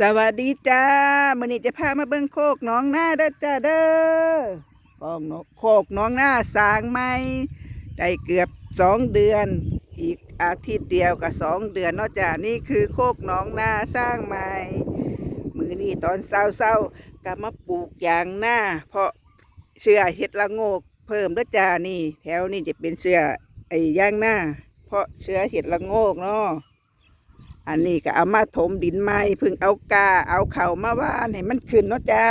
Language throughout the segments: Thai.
สวัสดีจ้ามื่อนี้จะพามาเบิ่งโคกหน้องหน้าเด้อจ้าเด้อโคกน้องโคกหน้องหน้าสร้างใหม่ได้เกือบสองเดือน อีกอาทิตย์เดียวกับสองเดือนเนาะจ้านี่คือโคกหน้องหน้าสร้างใหม่มือนี้ตอนเศร้าๆก็มาปลูกยางหน้า เพราะเสื้อเห็ดละโงก เพิ่มเด้อจ้านี่ แถวนี้จะเป็นเสื้อไอ้ย่างหน้า เพราะเชื้อเห็ดละโงกเนาะ อันนี้ก็เอามาถมดินใหม่พึ่งเอากาเอาเข่ามาว่านให้มันขึ้นเนาะจ้า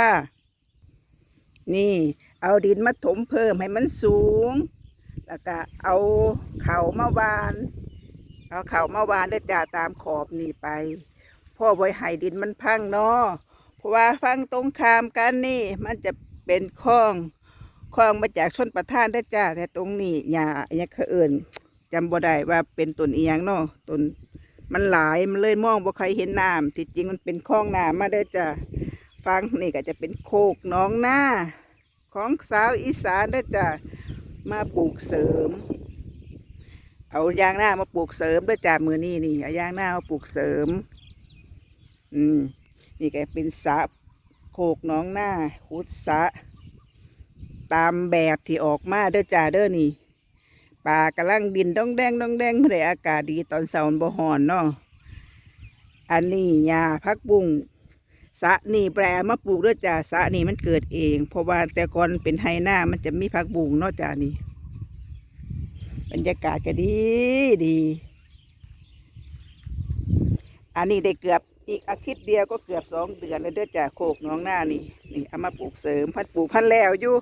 นี่ เอาดินมาถมเพิ่มให้มันสูง แล้วก็เอาเข่ามาวาน เอาเข่ามาวานได้จ้าตามขอบนี่ไป พ่อไว้ให้ดินมันพังเนาะเพราะว่าฟังตรงข้ามกันนี่ มันจะเป็นคลองคลองมาจากชนประทานได้จ้าแต่ตรงนี้หญ้าอหยังเขาเอื่นจำบ่ได้ว่าเป็นต้นอียงเนาะต้น มันหลายมันเลยมองบ่ใครเห็นน้ำที่จริงมันเป็นคลองน้ำมาเด้อจ้ะฟังนี่ก็จะเป็นโคกหน้องหน้า ของสาวอีสานเด้อจ้ะมาปลูกเสริม เอายางหน้ามาปลูกเสริมเด้อจ้ะมือนี่นี่เอายางหน้ามาปลูกเสริม อืมนี่ก็เป็นสระโคกหน้องหน้าขุดสระตามแบบที่ออกมาเด้อจ้ะเด้อนี่ ป่ากำลังดินต้องแดงต้องแดงเมื่อไรอากาศดีตอนเสาร์บ่ฮ้อนเนาะอันนี้หญ้าพักบุ้งสะนี่แปลมาปลูกด้วยจ้าสะนี่มันเกิดเอง เพราะว่าแต่ก่อนเป็นไฮหน้ามันจะมีพักบุ้งเนาะจ้านี่บรรยากาศก็ดีดี อันนี้ได้เกือบอีกอาทิตย์เดียวก็เกือบสองเดือนแล้วเด้อจ้าโคกน้องหน้านี่นี่เอามาปลูกเสริมพัดปลูกพันแล้วอยู่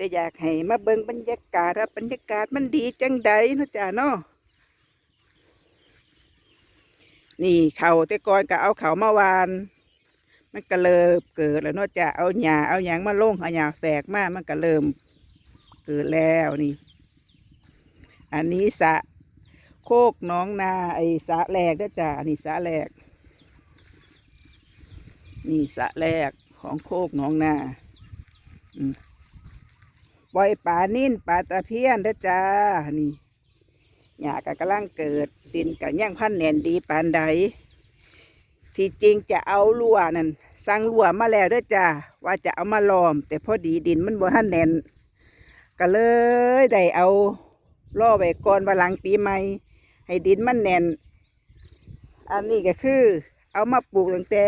แต่อยากให้มาเบิ่งบรรยากาศบรรยากาศมันดีจังใดเนาะจ้าเนาะนี่เขาแต่ก่อนก็เอาเขามาวาน มันก็เริ่มเกิดแล้วเนาะจ้าเอาหญ้าเอาหยางมาลงเอาหญ้าแฝกมามันก็เริ่มเกิดแล้วนี่ อันนี้สะโคกน้องนาไอ้สะแรกเด้อจ้าอันนี้สะแรก นี่สะแรกของโคกน้องนา ปล่อยปลานิ่นปลาตะเพียนเด้อจ้า นี่หญ้าก็กำลังเกิดดินก็ย่างพันแนนดีปานใด ที่จริงจะเอาลัวนั่นสั่งลัวมาแล้วเด้อจ้าว่าจะเอามาล้อม แต่พอดีดินมันบ่ทันแนนก็เลยได้เอาล่อไว้ก่อนว่าหลังปีใหม่ ให้ดินมันแน่น อันนี้ก็คือ เอามาปลูกตั้งแต่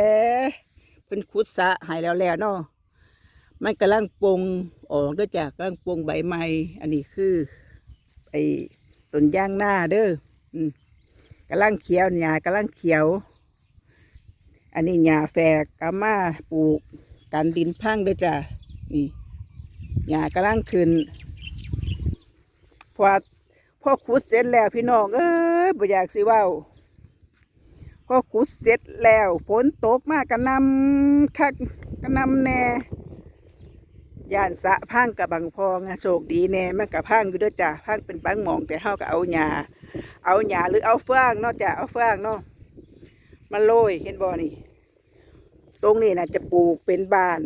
เพิ่นขุดสระให้แล้วแล้วเนาะ มันกำลังปงออกด้วยจากกำลังปงใบไม้อันนี้คือไอ้ต้นย่างหน้าเด้ออืมกำลังเขียวหญ้ากำลังเขียว อันนี้หญ้าแฝกกามาปลูกกันดินพังด้วยจ้ะนี่หญ้ากำลังขึ้นพอพอขุดเสร็จแล้วพี่น้องเอ้ยบ่อยากสิว้าพอขุดเสร็จแล้วฝนตกมากกระนำคักกระนำแน่ ย่านสะพังกับบางพองอะโชคดีแน่มันกับพังอยู่ด้วยจ้ะพังเป็นบางหมองแต่เฮาก็เอาหญ้าเอาหญ้าหรือเอาเฟืองเนาะจ้ะเอาเฟืองเนาะมาโรยเห็นบ่นี่ ตรงนี้น่ะจะปลูกเป็นบ้าน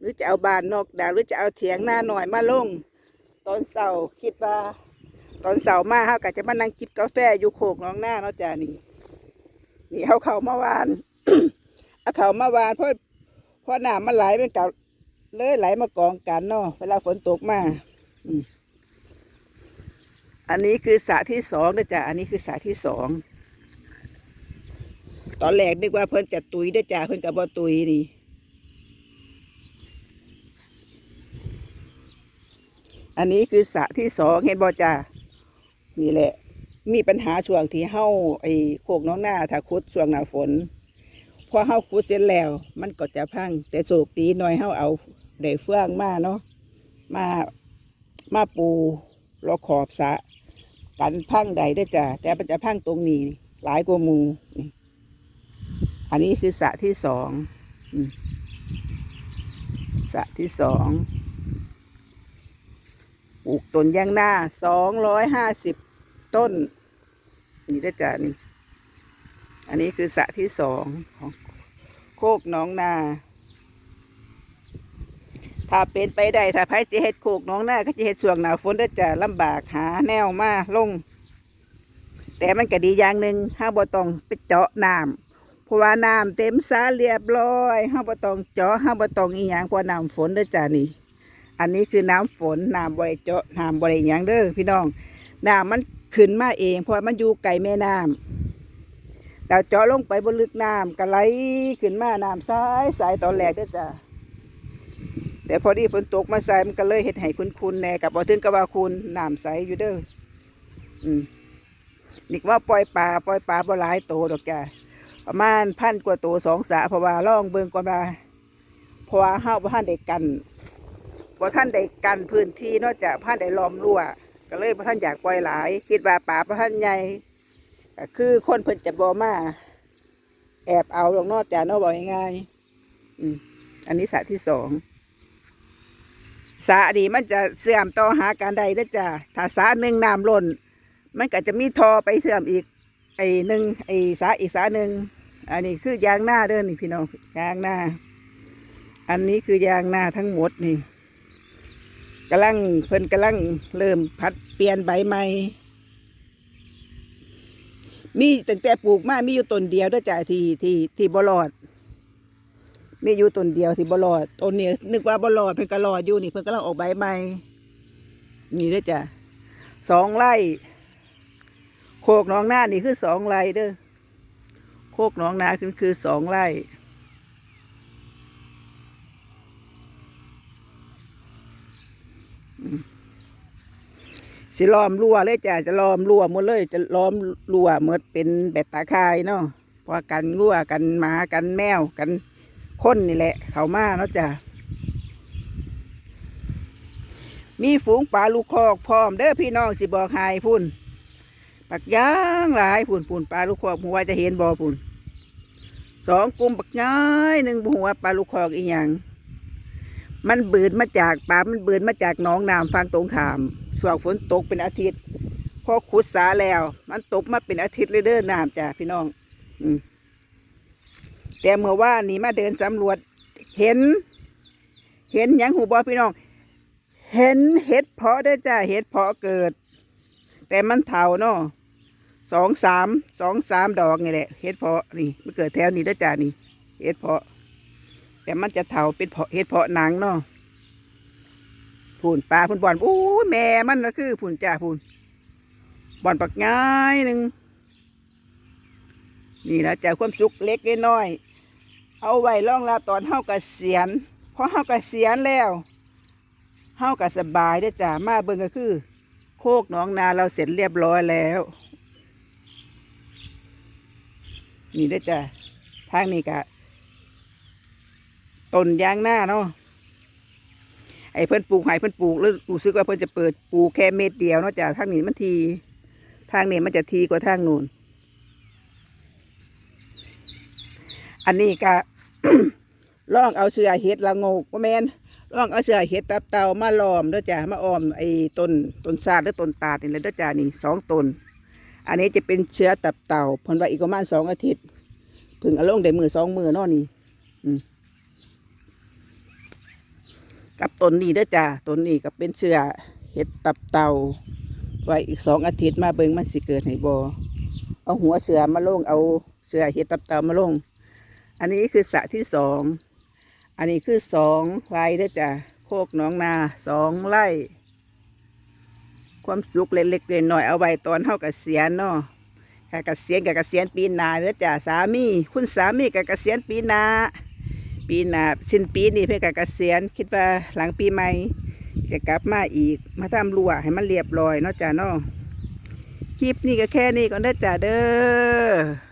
หรือจะเอาบ้านนอกดาวหรือจะเอาเถียงหน้าหน่อยมาลง ตอนเสาร์คิดว่า ตอนเสาร์มาเฮาก็จะมานั่งจิบกาแฟอยู่โคกน้องหน้าเนาะจ้ะนี่ นี่เอาเขามาวานเอาเขามาวานเพราะเพราะน้ำมันไหลเป็นกับ เลยไหลมากองกันเนาะเวลาฝนตกมาอืมอันนี้คือสระที่สองนะจ๊ะอันนี้คือสระที่สองตอนแรกนึกว่าเพิ่นจะตุยได้อจ้ะเพิ่นกับบ่ตุยนี่อันนี้คือสระที่สองเห็นบ่จ้ะนี่แหละ มีปัญหาช่วงที่เฮาไอ้โคกน้องหน้าถ้าขุดช่วงหน้าฝน พอเฮาขุดเสร็จแล้ว มันก็จะพัง แต่โศกตีหน่อยเฮาเอา ได้เฟื่องมาเนาะมามาปูรอขอบสะกันพังใดได้จ้ะแต่มันจะพังตรงนี้หลายกว่ามูนี่อันนี้คือสะที่สองสะที่สองปลูกต้นยางหน้าสองร้อยห้าสิบต้น นี่ได้จ้ะนี่ อันนี้คือสะที่สองของโคกน้องนา ถ้าเป็นไปได้ถ้าไผจะเฮ็ดโคกน้องหน้าก็จะเฮ็ดช่วงหนาฝนได้จะลำบากหาแนวมาลง แต่มันก็ดีอย่างหนึ่งห้าบ่ต้องไปเจาะน้ำเพราะว่าน้ำเต็มสาเรียบร้อยเฮาบ่ต้องเจาะเฮาบ่ต้องอีหยังเพราะน้ำฝนเด้จ้านี่ อันนี้คือน้ำฝนน้ำบ่ได้เจาะน้ำบ่ได้หยังเด้อพี่น้องน้ำมันขึ้นมาเอง เพราะมันอยู่ไกลแม่น้ำเราเจาะลงไปบนลึกน้ำก็ไหลขึ้นมาน้ำใสใสตอนแรกเด้จ้า แต่พอดีฝนตกมาใส่มันก็เลยเฮ็ดให้คุ้นๆแน่กับบ่ถึงกับว่าคุณน้ำใสอยู่เด้ออืมนี่ว่าปล่อยปลาปล่อยปลาบ่หลายโตดอกจ้าประมาณพันกว่าตัวสองสาเพราะว่าล่องเบิ่งก่อนว่าเพราะว่าเฮาบ่ทันได้กันบ่ท่านได้กันพื้นที่นอกจากพันได้ล้อมรั้วก็เลยบ่ท่านอยากปล่อยหลาย คิดว่าป่าบ่ท่านใหญ่คือคนเพิ่นจะบ่มาแอบเอาลงนอกจากนอกบอกง่ายๆอืมอันนี้สระที่สอง สระดีมันจะเสื่อมต่อหาการใดได้จ้ะถ้าสระหนึ่งน้ำล้น มันก็จะมีทอไปเสื่อมอีก ไอ้หนึ่งไอ้สาอีกสาหนึ่งอันนี้คือยางหน้าเด้อนี่พี่น้องยางหน้า อันนี้คือยางหน้าทั้งหมดนี่กำลังเพิ่นกำลังเริ่มพัดเปลี่ยนใบใหม่มีตั้งแต่ปลูกมามีอยู่ต้นเดียวด้วยจ้ะที่ที่ที่บลอด มีอยู่ต้นเดียวที่บลอดต้นนี้นึกว่าบลอดเพิ่นก็รอดอยู่นี่เพิ่นกำลังออกใบใหม่นี่เด้วยจ้ะสองไร่โคกหน้องนานี่คือสองไร่เด้อโคกหน้องนาคือคือสองไร่สิล้อมรั้วเลยจ้ะจะล้อมรั้วหมดเลย จะล้อมรั้วหมดเป็นแบบตาคายเนาะเพราะกันงัวกันหมากันแมวกัน คนนี่แหละ เขามาเนาะจ้ะมีฝูงปลาลูกคอกพร้อมเด้อพี่น้องสิบอกให้พุ่นปักย่างหลายปุ่นปุ่นปลาลูกคอกหัวจะเห็นบ่อปุ่นสองกลุ่มปักย้ายหนึ่งหัวปลาลูกคอกอีหยังมันเบืนมาจากปลามันเบืนมาจากหน้องน้ำฟังตรงขามช่วงฝนตกเป็นอาทิตย์พอขุดสาแล้ว มันตกมาเป็นอาทิตย์เลยเด้อน้ำจ้ะพี่น้อง อืม แต่เมื่อว่านนี่มาเดินสำรวจเห็น เห็นยังหูบอพี่น้อง เห็นเห็ดเพาะเด้จ้ะเห็ดเพาะเกิด แต่มันเถาเนาะสองสามสองสามดอกนี่แหละเห็ดเพาะนี่มันเกิดแถวนี้เด้จ้านี่เห็ดเพาะ แต่มันจะเถาเป็นเพาะเห็ดเพาะหนังเนาะผุนปลาผุนบอลโอ้แม่มันก็คือผุนจ้าผุนบอลปักง่ายหนึ่งนี่นะจ้าความสุขเล็กน้อย เอาไว้รองรับตอนเฮาเกษียณพอเฮาเกษียณแล้วเฮาก็สบายเด้จ้ามาเบิ่งก็คือ โคกหนองนาเราเสร็จเรียบร้อยแล้ว นี่ได้จ้ะทางนี้กะต้นยางหน้าเนาะไอ้เพิ่นปลูกไห้เพิ่นปลูกแล้วรู้สึกว่าเพิ่นจะเปิดปลูกแค่เม็ดเดียวเนาะจ้ะทางนี้มันทีทางนี้มันจะทีกว่าทางนู้นอันนี้กะ ลองเอาเสือเห็ดละงกว่าแมนลองเอาเสือเห็ดตับเต่ามาล้อมเด้อจ้ะมาอ้อมไอ้ต้นต้นซาดหรือต้นตาดนี่และเด้อจ้ะนี่สองต้นอันนี้จะเป็นเชื้อตับเต่าเพิ่นว่าอีกประมาณสองอาทิตย์พึ่งเอาลงได้มือสองมือนาะนี่กับต้นนี้เด้อจ้ะต้นนี้ก็เป็นเชื้อเห็ดตับเต่าไว้อีกสองอาทิตย์มาเบิ่งมันสิเกิดให้บ่เอาหัวเสือมาลงเอาเสือเห็ดตับเต่ามาลง อันนี้คือสระที่สอง อันนี้คือสองไร่เด้อจ้ะโคกหนองนาสองไร่ ความสุขเล็กๆหน้อยๆเอาไว้ตอนเฮากับเกษียณเนาะค่ะเกษียณกับเกษียณปีนาเด้อจ้ะสามี คุณสามีกับเกษียณปีนา ปีนาสิ้นปีนี้เพื่อกับเกษียณคิดว่าหลังปีใหม่จะกลับมาอีก มาทำรั้วให้มันเรียบร้อยเนาะจ้ะเนาะคลิปนี้ก็แค่นี้ก่อนเด้อจ้ะเด้อ